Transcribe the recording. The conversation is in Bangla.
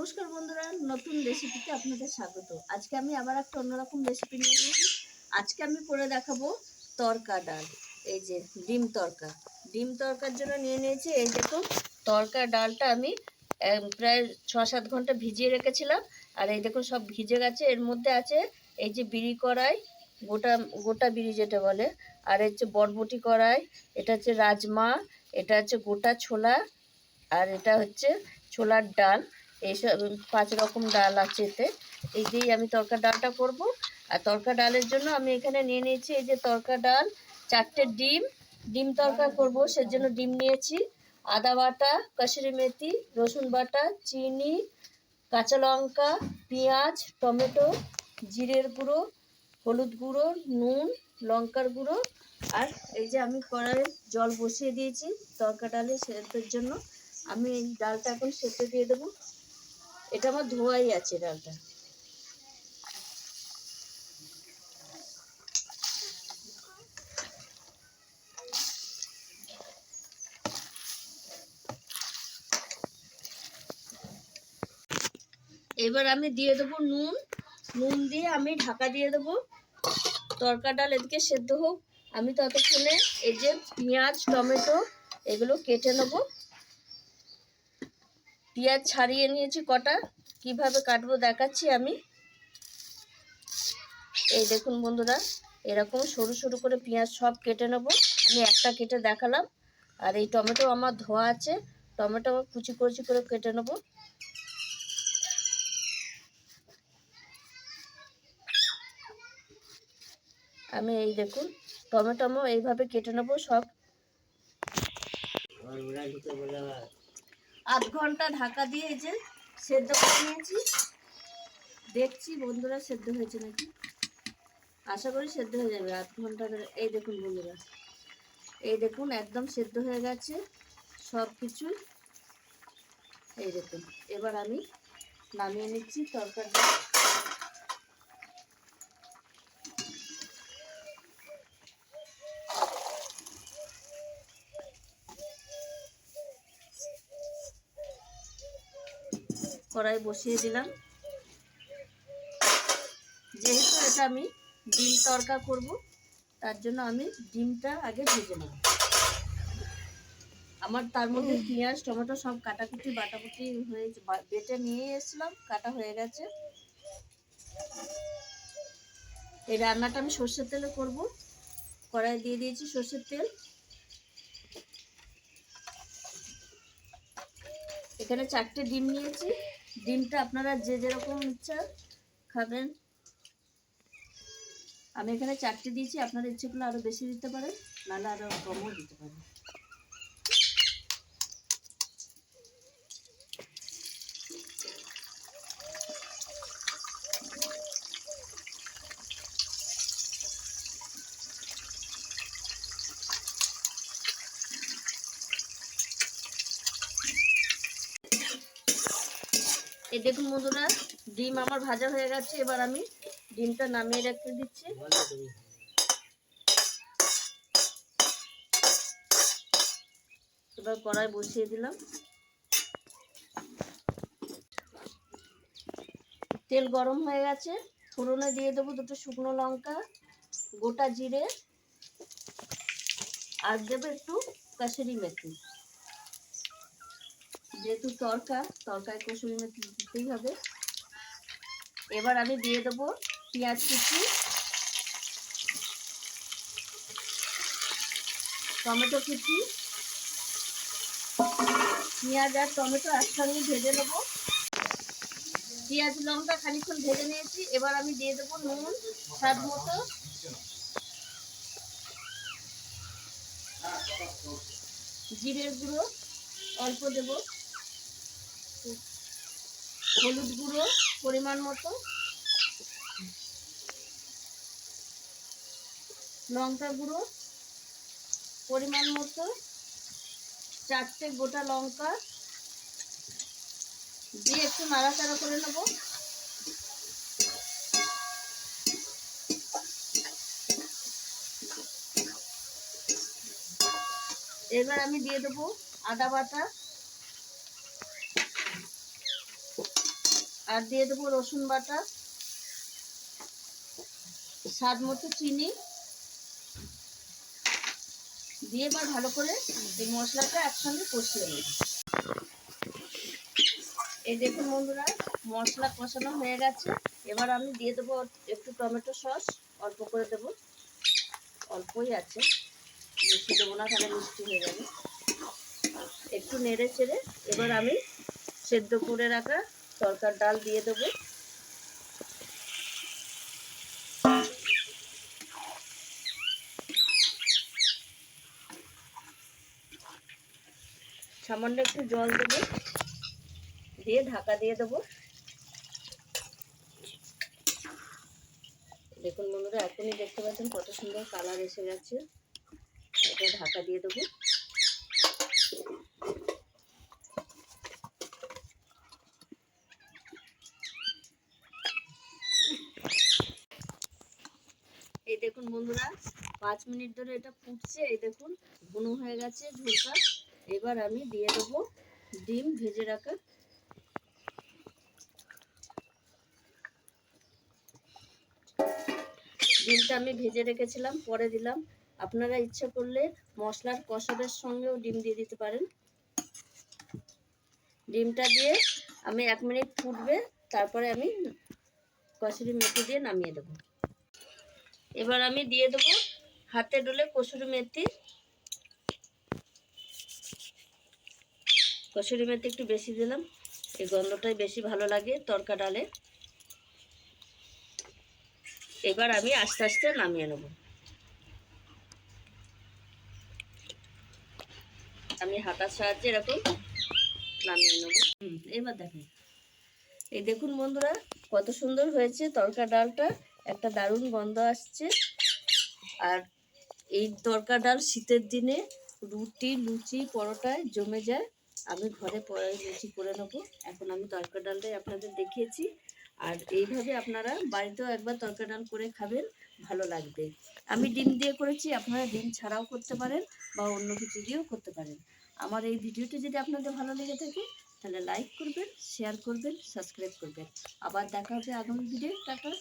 নমস্কার বন্ধুরা, নতুন রেসিপিতে আপনাদের স্বাগত। আজকে আমি আবার একটা অন্যরকম রেসিপি নিয়ে এসেছি। আজকে আমি করে দেখাবো তরকা ডাল, এই যে ডিম তরকা। ডিম তরকার জন্য নিয়ে নিয়েছি, এই দেখুন তরকা ডালটা আমি প্রায় ছ সাত ঘণ্টা ভিজিয়ে রেখেছিলাম। আর এই দেখুন সব ভিজে গেছে। এর মধ্যে আছে এই যে বিড়ি কড়াই, গোটা গোটা বিড়ি যেটা বলে। আর হচ্ছে বরবটি কড়াই, এটা হচ্ছে রাজমা, এটা হচ্ছে গোটা ছোলা, আর এটা হচ্ছে ছোলার ডাল। এইসব পাঁচ রকম ডাল আছে এতে। এই দিয়েই আমি তরকা ডালটা করব। আর তরকা ডালের জন্য আমি এখানে নিয়ে নিয়েছি এই যে তরকা ডাল, চারটে ডিম। ডিম তরকা করব, সেজন্য ডিম নিয়েছি। আদা বাটা কসুরি মেথি, রসুন বাটা, চিনি, কাঁচা লঙ্কা, পেঁয়াজ, টমেটো, জিরের গুঁড়ো, হলুদ গুঁড়ো, নুন, লঙ্কার গুঁড়ো। আর এই যে আমি কড়াইয়ে জল বসিয়ে দিয়েছি তরকা ডালে সেদ্ধর জন্য। আমি ডালটা এখন সেদ্ধ দিয়ে দেবো। এটা আমার ধোয়াই আছে ডালটা। এবার আমি দিয়ে দেবো নুন। নুন দিয়ে আমি ঢাকা দিয়ে দেবো। তরকা ডাল এদিকে সেদ্ধ হোক। আমি ততক্ষণে এই যে পেঁয়াজ, টমেটো এগুলো কেটে নেব। পেঁয়াজ ছাড়িয়ে নিয়েছি কটা। কীভাবে কাটবো দেখাচ্ছি আমি। এই দেখুন বন্ধুরা, এরকম সরু সরু করে পেঁয়াজ সব কেটে নেব। আমি একটা কেটে দেখালাম। আর এই টমেটো আমার ধোয়া আছে, টমেটো আমার কুচি কুচি করে কেটে নেব। আমি এই দেখুন, টমেটো আমার এইভাবে কেটে নেব সব। আধ ঘণ্টা ঢাকা দিয়ে এই যে সেদ্ধ করে নিয়েছি। দেখছি বন্ধুরা সেদ্ধ হয়েছে নাকি? আশা করি সেদ্ধ হয়ে যাবে। আধ ঘণ্টা ধরে এই দেখুন বন্ধুরা। এই দেখুন, একদম সেদ্ধ হয়ে গেছে সব কিছু এই দেখুন, এবার আমি নামিয়ে নিচ্ছি তরকারিটা। কড়াই বসিয়ে দিলাম। যেহেতু এটা আমি ডিম তরকা করব, তার জন্য আমি ডিমটা আগে ভেজে নেব। আমার তার মধ্যে পেঁয়াজ, টমেটো সব কাটাকুটি, বাটাকুটি হয়ে বেটে নিয়ে এসেছিলাম, কাটা হয়ে গেছে। এই রান্নাটা আমি সর্ষের তেলে করব। কড়াই দিয়ে দিয়েছি সর্ষের তেল। এখানে চারটে ডিম নিয়েছি। ডিমটা আপনারা যে যেরকম ইচ্ছা খাবেন। আমি এখানে চারটে দিয়েছি, আপনারা ইচ্ছে করলে আরও বেশি দিতে পারেন, নাহলে আরও কমও দিতে পারেন। এই দেখুন বন্ধুরা, ডিম আমার ভাজা হয়ে গেছে, এবার আমি ডিমটা নামিয়ে রেখে দিচ্ছি। এবার কড়াই বসিয়ে দিলাম। তেল গরম হয়ে গেছে, ফোড়নে দিয়ে দেবো দুটো শুকনো লঙ্কা, গোটা জিরে, আর দেবো একটু কাসুরি মেথি। যেহেতু তরকা তরকায় কসুরি মেথি দিতেই হবে। এবার আমি দিয়ে দেবো পেঁয়াজ কুচি, টমেটো কুচি। পেঁয়াজ আর টমেটো একসঙ্গে ভেজে নেব। পেঁয়াজ, লঙ্কা খানিক্ষণ ভেজে নিয়েছি। এবার আমি দিয়ে দেবো নুন, স্বাদ মতো। জিরের গুঁড়ো অল্প দেবো। হলুদ গুঁড়ো পরিমাণ মতো। লঙ্কা গুঁড়ো পরিমাণ মতো। চারটে গোটা লঙ্কা। দিয়ে একটু নাড়াচাড়া করে নেব। এবার আমি দিয়ে দেবো আদা বাটা। আর দিয়ে দেবো রসুন বাটা, স্বাদ মতো চিনি। দিয়ে এবার ভালো করে এই মশলাটা একসঙ্গে কষিয়ে নেব। এই দেখুন বন্ধুরা, মশলা কষানো হয়ে গেছে। এবার আমি দিয়ে দেবো একটু টমেটো সস, অল্প করে দেবো। অল্পই আছে, বেশি দেবো না, তাহলে মিষ্টি হয়ে যাবে। একটু নেড়ে চেড়ে এবার আমি সেদ্ধ করে রাখা তরকার ডাল দিয়ে দেবো। সামান্য একটু জল দেবো। দিয়ে ঢাকা দিয়ে দেবো। দেখুন বন্ধুরা, এখনই দেখতে পাচ্ছেন কত সুন্দর কালার এসে গেছে। এটা ঢাকা দিয়ে দেবো। দেখুন বন্ধুরা, পাঁচ মিনিট ধরে এটা ফুটছে, এই দেখুন ঘন হয়ে গেছে ঝোলটা। এবার আমি দিয়ে দেবো ডিম ভেজে রাখা। ডিমটা আমি ভেজে রেখেছিলাম, পরে দিলাম। আপনারা ইচ্ছে করলে মশলার কষাবের সঙ্গেও ডিম দিয়ে দিতে পারেন। ডিমটা দিয়ে আমি এক মিনিট ফুটবে, তারপরে আমি কষুরি মেথি দিয়ে নামিয়ে দেবো। এবার আমি দিয়ে দেবো হাতে ডলে কসুরি মেথি। কসুরি মেথি একটু বেশি দিলাম, এই গন্ধটাই বেশি ভালো লাগে তরকা ডালে। এবার আমি আস্তে আস্তে নামিয়ে নেব। আমি হাতার সাহায্যে এরকম নামিয়ে নেব। এবার দেখেন। এই দেখুন বন্ধুরা, কত সুন্দর হয়েছে তরকা ডালটা। একটা দারুণ গন্ধ আসছে। আর এই তরকা ডাল শীতের দিনে রুটি, লুচি, পরোটায় জমে যায়। আমি ঘরে লুচি করে নেব। এখন আমি তরকা ডালটাই আপনাদের দেখিয়েছি। আর এইভাবে আপনারা বাড়িতেও একবার তরকা ডাল করে খাবেন, ভালো লাগবে। আমি ডিম দিয়ে করেছি, আপনারা ডিম ছাড়াও করতে পারেন বা অন্য কিছু দিয়েও করতে পারেন। আমার এই ভিডিওটি যদি আপনাদের ভালো লেগে থাকে, তাহলে লাইক করবেন, শেয়ার করবেন, সাবস্ক্রাইব করবেন। আবার দেখা হবে আগামী ভিডিও টাটা।